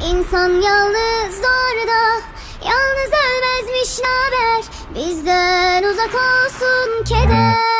İnsan yalnız doğruda Yalnız ölmezmiş haber? Bizden uzak olsun keder.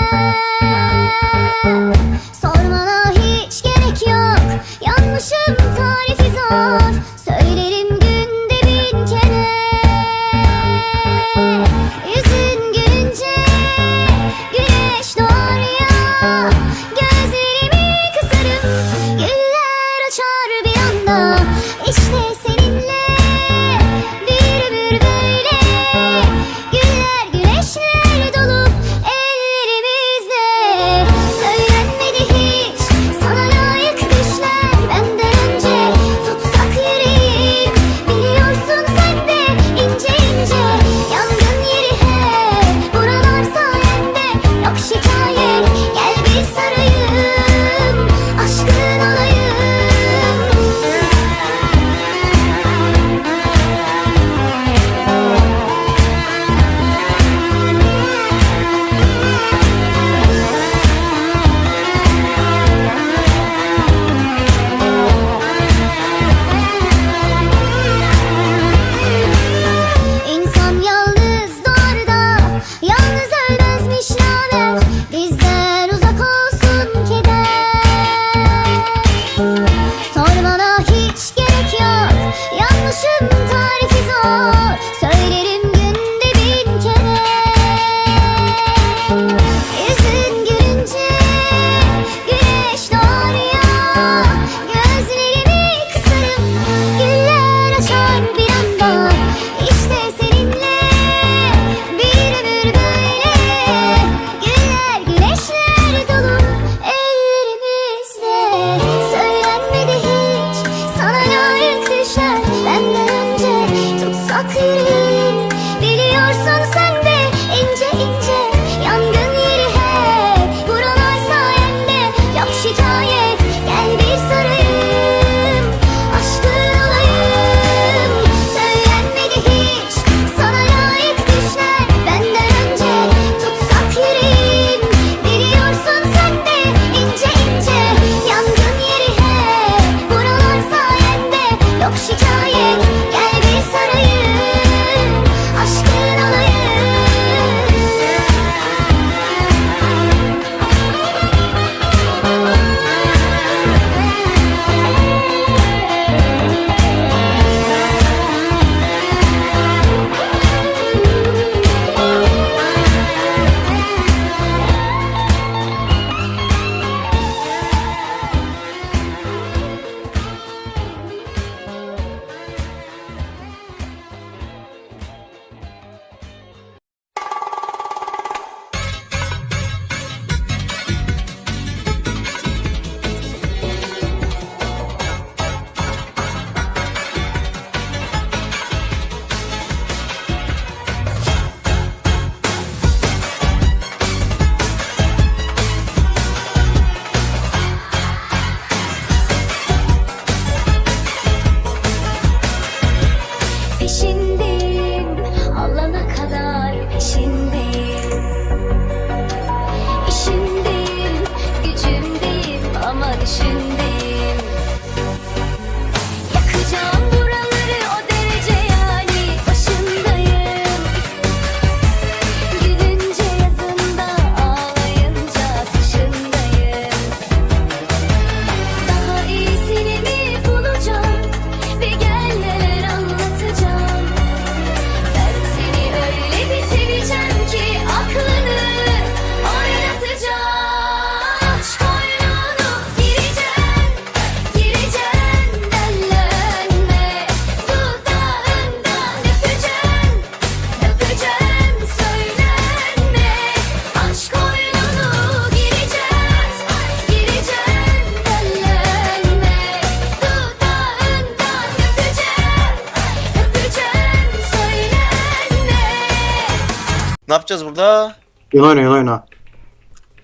Ne yapacağız burada? Yan oyna yan oyna.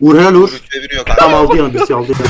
Uğur helal Uğur. Rütbe biri. Tamam aldı yanı birisi aldı yanı.